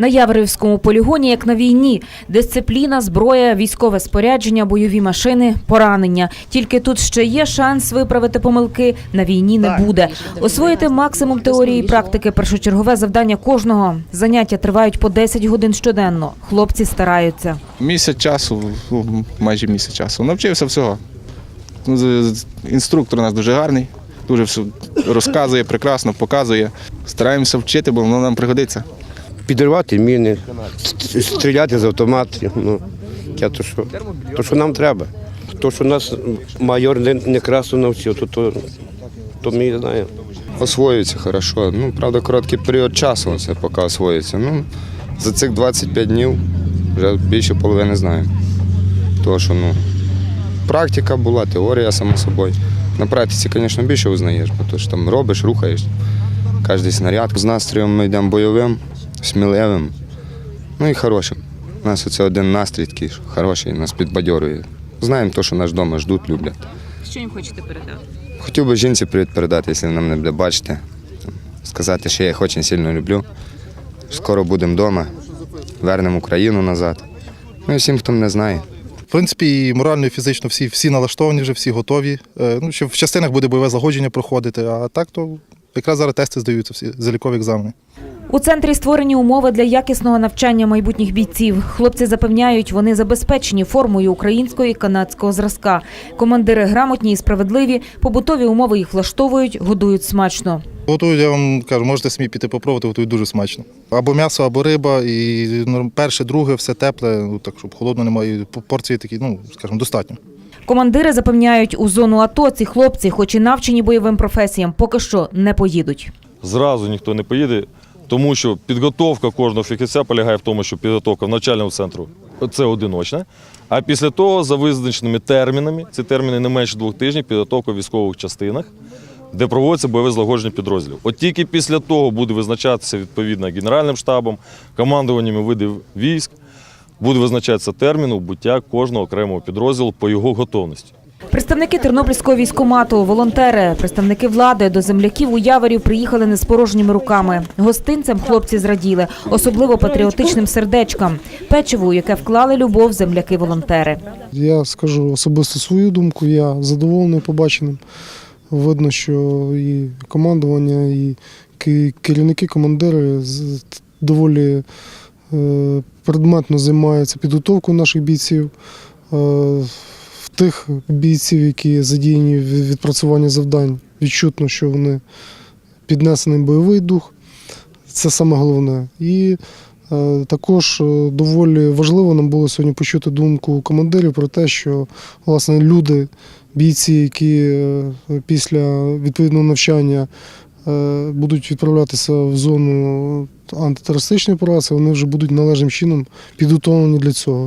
На Яворівському полігоні, як на війні, дисципліна, зброя, військове спорядження, бойові машини, поранення. Тільки тут ще є шанс виправити помилки. На війні не буде. Освоїти максимум теорії і практики першочергове завдання кожного. Заняття тривають по 10 годин щоденно. Хлопці стараються. Місяць часу, ну, майже місяць часу. Навчився всього. Ну, Інструктор у нас дуже гарний, дуже все розказує, прекрасно показує. Стараємося вчити, бо воно нам пригодиться. Підривати міни, стріляти з автоматів. Ну, я то, що, то, що нам треба. То, що нас майор не, не красно навчив, то, то, то ми знаємо. Освоюється хорошо. Ну, правда, короткий період часу це поки освоюється. Ну, за цих 25 днів вже більше половини знаємо. Тому що ну, практика була, теорія, само собою. На практиці, звісно, більше узнаєш, бо що там робиш, рухаєш. Кожен снаряд. З настроєм ми йдемо бойовим, сміливим, ну і хорошим. У нас оце один настрій такий що хороший, нас підбадьорює. Знаємо те, що нас вдома ждуть, люблять. Що їм хочете передати? Хотів би жінці привіт передати, якщо вона мене буде бачити. Сказати, що я їх дуже сильно люблю. Скоро будемо вдома, вернемо Україну назад. Ну і всім, хто мене знає. В принципі, і морально, і фізично всі, всі налаштовані вже, всі готові. Е, Ну, ще в частинах буде бойове загодження проходити, а так то якраз зараз тести здаються всі, залікові екзамени. У центрі створені умови для якісного навчання майбутніх бійців. Хлопці запевняють, вони забезпечені формою українського і канадського зразка. Командири грамотні і справедливі, побутові умови їх влаштовують, годують смачно. Готують, я вам кажу, можете самі піти попробувати, готують дуже смачно. Або м'ясо, або риба, і перше, друге, все тепле, ну, так, щоб холодно немає. Порції такі, ну, скажімо, достатньо. Командири запевняють, у зону АТО ці хлопці, хоч і навчені бойовим професіям, поки що не поїдуть. зразу ніхто не поїде, тому що підготовка кожного фахівця полягає в тому, що підготовка в навчальному центру це одиночна. А після того, за визначеними термінами, ці терміни не менше двох тижнів, підготовка в військових частинах, де проводиться бойове злагодження підрозділів. От тільки після того буде визначатися відповідно Генеральним штабом, командуваннями видів військ, буде визначатися термін убуття кожного окремого підрозділу по його готовності. Представники Тернопільського військомату, волонтери, представники влади до земляків у Яворів приїхали не з порожніми руками. Гостинцям хлопці зраділи, особливо патріотичним сердечкам, печиву, яке вклали любов земляки-волонтери. Я скажу особисто свою думку, я задоволений побаченим. Видно, що і командування, і керівники, командири доволі е, предметно займаються підготовкою наших бійців. Тих бійців, які задіяні в відпрацюванні завдань, відчутно, що вони піднесений бойовий дух. Це саме головне. І Е, Також е, доволі важливо нам було сьогодні почути думку командирів про те, що власне люди, бійці, які е, після відповідного навчання будуть відправлятися в зону антитерористичної операції, вони вже будуть належним чином підготовлені для цього.